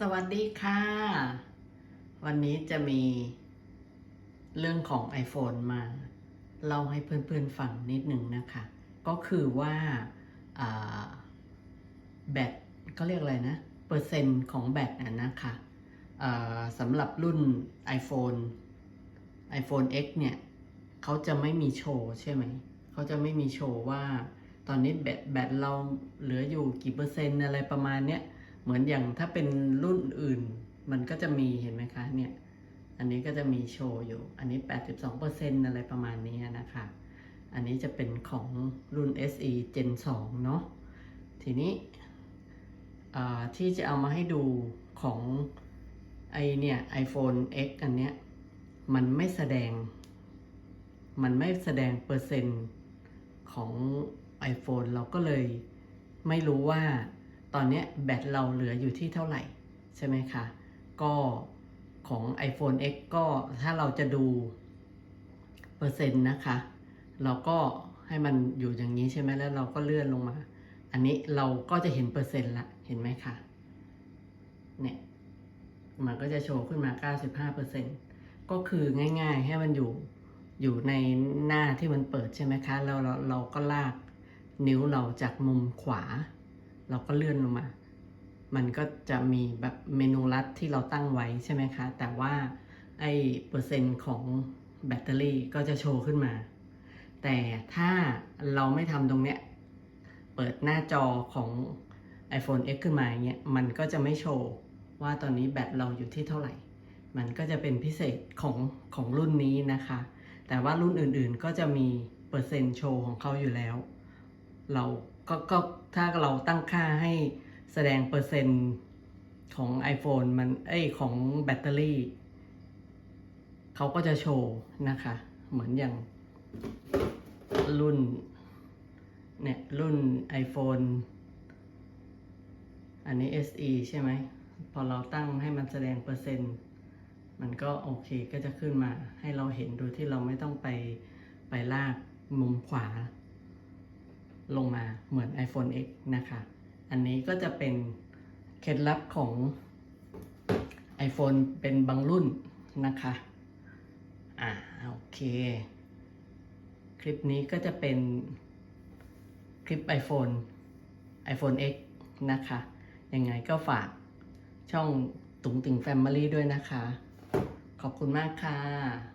สวัสดีค่ะ วันนี้จะมีเรื่องของ iPhone มาเล่าให้เพื่อนๆฟังนิดหนึ่งนะคะ ก็คือว่าาแบตก็เรียกอะไรนะ เปอร์เซ็นต์ของแบตน่ะนะคะสำหรับรุ่น iPhone iPhone X เนี่ยเขาจะไม่มีโชว์ใช่ไหม เขาจะไม่มีโชว์ว่าตอนนี้แบตแบตเราเหลืออยู่กี่เปอร์เซ็นต์อะไรประมาณเนี้ย เหมือนอย่างถ้าเป็นรุ่นอื่น มันก็จะมีเห็นไหมคะเนี่ย อันนี้ก็จะมีโชว์อยู่ อันนี้ 82%อะไรประมาณนี้นะคะ อันนี้จะเป็นของรุ่น SE Gen 2 เนาะ ทีนี้ที่จะเอามาให้ดูของไอเนี่ย iPhone X อันเนี้ย มันไม่แสดง มันไม่แสดงเปอร์เซ็นต์ของ iPhone เราก็เลยไม่รู้ว่า ตอนนี้แบตเราเหลืออยู่ที่เท่าไหร่ ใช่ไหมคะ ก็ของ iPhone X ก็ถ้าเราจะดูเปอร์เซ็นต์นะคะ เราก็ให้มันอยู่อย่างนี้ใช่ไหมแล้วเราก็เลื่อนลงมา อันนี้เราก็จะเห็นเปอร์เซ็นต์ละเห็นไหมคะเนี่ยมันก็จะโชว์ขึ้นมา 95%ก็คือง่ายๆ ให้มันอยู่อยู่ในหน้าที่มันเปิดใช่ไหมคะ แล้วเราเราก็ลากนิ้วเราจากมุมขวา เราก็เลื่อนลงมา มันก็จะมีแบบเมนูลัดที่เราตั้งไว้ใช่ไหมคะ แต่ว่าไอ้เปอร์เซ็นต์ของแบตเตอรี่ก็จะโชว์ขึ้นมา แต่ถ้าเราไม่ทำตรงเนี้ย เปิดหน้าจอของ iPhone X ขึ้นมาอย่างเงี้ย มันก็จะไม่โชว์ว่าตอนนี้แบตเราอยู่ที่เท่าไหร่ มันก็จะเป็นพิเศษของของรุ่นนี้นะคะ แต่ว่ารุ่นอื่นๆก็จะมีเปอร์เซ็นต์โชว์ของเขาอยู่แล้ว เรา ก็ก็ถ้าเราตั้งค่าให้แสดงเปอร์เซ็นต์ของ iPhone มันเอ้ยของแบตเตอรี่ เขาก็จะโชว์นะคะ เหมือนอย่างรุ่นเนี่ยรุ่น iPhone อันนี้ SE ใช่ไหม พอเราตั้งให้มันแสดงเปอร์เซ็นต์ มันก็โอเคก็จะขึ้นมาให้เราเห็นโดยที่เราไม่ต้องไปไปลากมุมขวา ลงมาเหมือน iPhone X นะคะ อันนี้ก็จะเป็นเคล็ดลับของ iPhone เป็นบางรุ่นนะคะ อ่าโอเค คลิปนี้ก็จะเป็นคลิป iPhone iPhone X นะคะ ยังไงก็ฝากช่องตุงติง Family ด้วยนะคะ ขอบคุณมากค่ะ